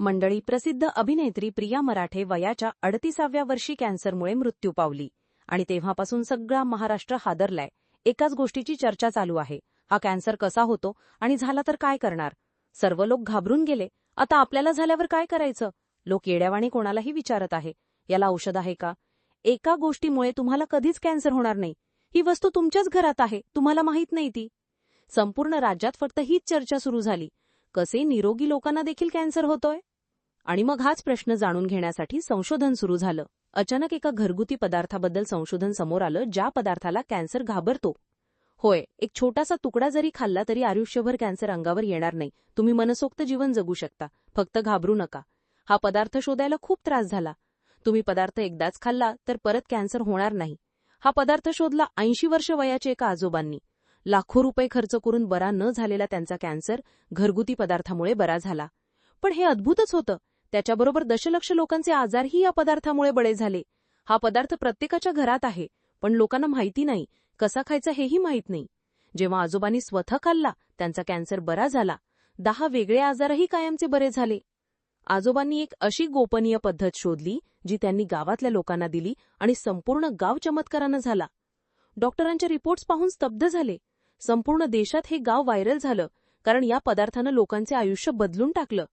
मंडळी प्रसिद्ध अभिनेत्री प्रिया मराठे वयाच्या अडतीसाव्या वर्षी कॅन्सरमुळे मृत्यू पावली आणि तेव्हापासून सगळा महाराष्ट्र हादरलाय. एकाच गोष्टीची चर्चा चालू आहे. हा कॅन्सर कसा होतो आणि झाला तर काय करणार? सर्व लोक घाबरून गेले. आता आपल्याला झाल्यावर काय करायचं? लोक येड्यावाणी कोणालाही विचारत आहे. याला औषध आहे का? एका गोष्टीमुळे तुम्हाला कधीच कॅन्सर होणार नाही. ही वस्तू तुमच्याच घरात आहे. तुम्हाला माहीत नाही ती. संपूर्ण राज्यात फक्त हीच चर्चा सुरू झाली. कसे निरोगी लोकांना देखील कॅन्सर होतोय? आणि मग हाच प्रश्न जाणून घेण्यासाठी संशोधन सुरू झालं. अचानक एका घरगुती पदार्थाबद्दल संशोधन समोर आलं ज्या पदार्थाला कॅन्सर घाबरतो. होय एक छोटासा तुकडा जरी खाल्ला तरी आयुष्यभर कॅन्सर अंगावर येणार नाही. तुम्ही मनसोक्त जीवन जगू शकता. फक्त घाबरू नका. हा पदार्थ शोधायला खूप त्रास झाला. तुम्ही पदार्थ एकदाच खाल्ला तर परत कॅन्सर होणार नाही. हा पदार्थ शोधला ऐंशी वर्ष वयाचे एका आजोबांनी. लाखो रुपये खर्च करून बरा न झालेला त्यांचा कॅन्सर घरगुती पदार्थामुळे बरा झाला. पण हे अद्भुतच होतं. त्याच्याबरोबर दशलक्ष लोकांचे आजारही या पदार्थामुळे बळे झाले. हा पदार्थ प्रत्येकाच्या घरात आहे पण लोकांना माहिती नाही कसा खायचा हेही माहीत नाही. जेव्हा आजोबांनी स्वतः खाल्ला त्यांचा कॅन्सर बरा झाला. दहा वेगळे आजारही कायमचे बरे झाले. आजोबांनी एक अशी गोपनीय पद्धत शोधली जी त्यांनी गावातल्या लोकांना दिली आणि संपूर्ण गाव चमत्कारानं झाला. डॉक्टरांच्या रिपोर्ट्स पाहून स्तब्ध झाले. संपूर्ण देशात हे गाव व्हायरल झालं कारण या पदार्थानं लोकांचे आयुष्य बदलून टाकलं.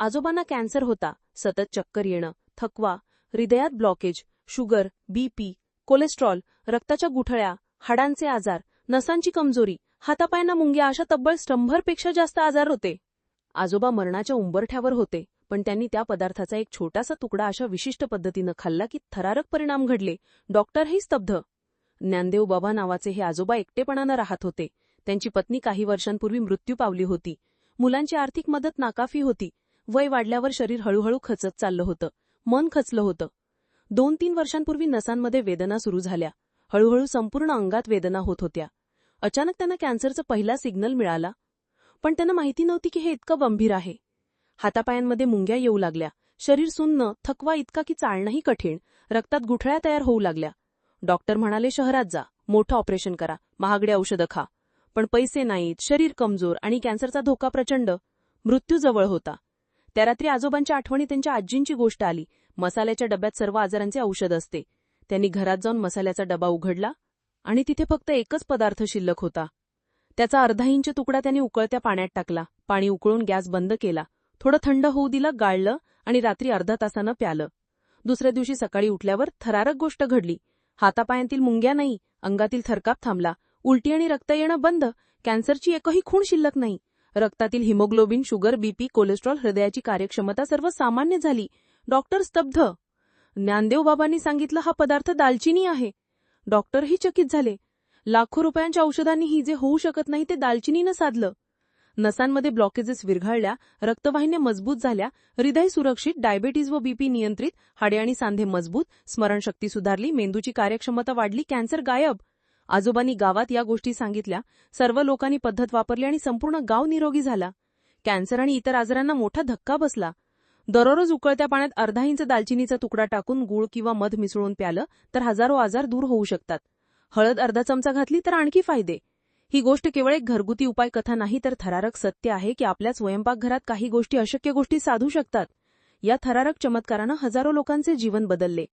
आजोबांना कॅन्सर होता. सतत चक्कर येणं थकवा हृदयात ब्लॉकेज शुगर बीपी कोलेस्ट्रॉल रक्ताच्या गुठळ्या हाडांचे आजार नसांची कमजोरी हातापायांना मुंग्या अशा तब्बल शंभरपेक्षा जास्त आजार होते. आजोबा मरणाच्या उंबरठ्यावर होते पण त्यांनी त्या पदार्थाचा एक छोटासा तुकडा अशा विशिष्ट पद्धतीनं खाल्ला की थरारक परिणाम घडले. डॉक्टरही स्तब्ध. ज्ञानदेव बाबा नावाचे हे आजोबा एकटेपणानं राहत होते. त्यांची पत्नी काही वर्षांपूर्वी मृत्यू पावली होती. मुलांची आर्थिक मदत नाकाफी होती. वय वाढल्यावर शरीर हळूहळू खचत चाललं होतं. मन खचलं होतं. दोन तीन वर्षांपूर्वी नसांमध्ये वेदना सुरू झाल्या. हळूहळू संपूर्ण अंगात वेदना होत होत्या. अचानक त्यांना कॅन्सरचा पहिला सिग्नल मिळाला. पण त्यांना माहिती नव्हती की हे इतकं गंभीर आहे. हातापायांमध्ये मुंग्या येऊ लागल्या. शरीर सुन्न थकवा इतका की चालणंही कठीण. रक्तात गुठळ्या तयार होऊ लागल्या. डॉक्टर म्हणाले शहरात जा. मोठं ऑपरेशन करा. महागडे औषधं खा. पण पैसे नाहीत. शरीर कमजोर आणि कॅन्सरचा धोका प्रचंड. मृत्यू जवळ होता. त्या रात्री आजोबांच्या आठवणी त्यांच्या आजींची गोष्ट आली. मसाल्याच्या डब्यात सर्व आजारांचे औषध असते. त्यांनी घरात जाऊन मसाल्याचा डबा उघडला आणि तिथे फक्त एकच पदार्थ शिल्लक होता. त्याचा अर्धा इंच तुकडा त्यांनी उकळत्या पाण्यात टाकला. पाणी उकळून गॅस बंद केला. थोडं थंड होऊ दिलं गाळलं आणि रात्री अर्धा तासानं प्यालं. दुसऱ्या दिवशी सकाळी उठल्यावर थरारक गोष्ट घडली. हातापायांतील मुंग्या नाही अंगातील थरकाप थांबला. उलटी आणि रक्त येणं बंद. कॅन्सरची एकही खूण शिल्लक नाही. रक्तातील हिमोग्लोबिन शुगर बीपी कोलेस्ट्रॉल हृदयाची कार्यक्षमता सर्व सामान्य झाली. डॉक्टर स्तब्ध. ज्ञानदेव बाबांनी सांगितलं हा पदार्थ दालचिनी आहे. डॉक्टरही चकित झाले. लाखो रुपयांच्या औषधांनी ही जे होऊ शकत नाही ते दालचिनीनं साधलं. नसांमध्ये ब्लॉकेजेस विरघळल्या रक्तवाहिन्या मजबूत झाल्या हृदय सुरक्षित डायबेटीज व बीपी नियंत्रित हाडे आणि सांधे मजबूत स्मरणशक्ती सुधारली मेंदूची कार्यक्षमता वाढली कॅन्सर गायब. आजोबांनी गावात या गोष्टी सांगितल्या सर्व लोकांनी पद्धत वापरली आणि संपूर्ण गाव निरोगी झाला. कॅन्सर आणि इतर आजारांना मोठा धक्का बसला. दररोज उकळत्या पाण्यात अर्धा इंच दालचिनीचा तुकडा टाकून गुळ किंवा मध मिसळून प्यालं तर हजारो आजार दूर होऊ शकतात. हळद अर्धा चमचा घातली तर आणखी फायदे. ही गोष्ट केवळ एक घरगुती उपाय कथा नाही तर थरारक सत्य आहे की आपल्या स्वयंपाकघरात काही गोष्टी अशक्य गोष्टी साधू शकतात. या थरारक चमत्कारानं हजारो लोकांचे जीवन बदलले.